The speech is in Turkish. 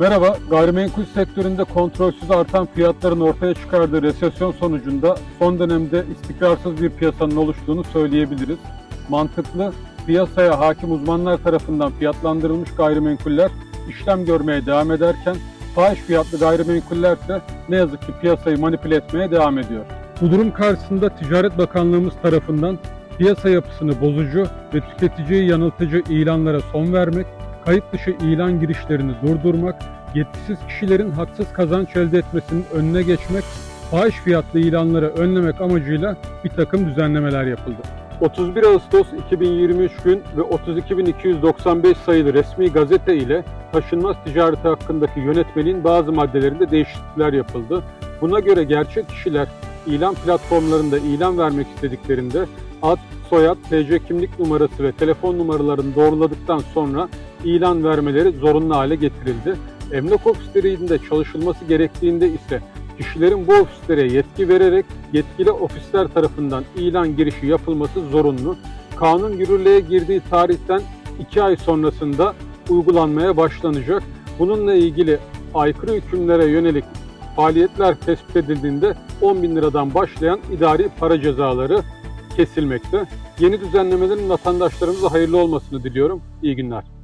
Merhaba, gayrimenkul sektöründe kontrolsüz artan fiyatların ortaya çıkardığı resesyon sonucunda son dönemde istikrarsız bir piyasanın oluştuğunu söyleyebiliriz. Mantıklı, piyasaya hakim uzmanlar tarafından fiyatlandırılmış gayrimenkuller işlem görmeye devam ederken fahiş fiyatlı gayrimenkuller ise ne yazık ki piyasayı manipüle etmeye devam ediyor. Bu durum karşısında Ticaret Bakanlığımız tarafından piyasa yapısını bozucu ve tüketiciyi yanıltıcı ilanlara son vermek, kayıt dışı ilan girişlerini durdurmak, yetkisiz kişilerin haksız kazanç elde etmesinin önüne geçmek, fahiş fiyatlı ilanları önlemek amacıyla bir takım düzenlemeler yapıldı. 31 Ağustos 2023 gün ve 32.295 sayılı resmi gazete ile taşınmaz ticareti hakkındaki yönetmeliğin bazı maddelerinde değişiklikler yapıldı. Buna göre gerçek kişiler ilan platformlarında ilan vermek istediklerinde ad, soyad, TC kimlik numarası ve telefon numaralarını doğruladıktan sonra ilan vermeleri zorunlu hale getirildi. Emlak ofislerinde çalışılması gerektiğinde ise kişilerin bu ofislere yetki vererek yetkili ofisler tarafından ilan girişi yapılması zorunlu. Kanun yürürlüğe girdiği tarihten 2 ay sonrasında uygulanmaya başlanacak. Bununla ilgili aykırı hükümlere yönelik faaliyetler tespit edildiğinde 10 bin liradan başlayan idari para cezaları kesilmekte. Yeni düzenlemelerin vatandaşlarımıza hayırlı olmasını diliyorum. İyi günler.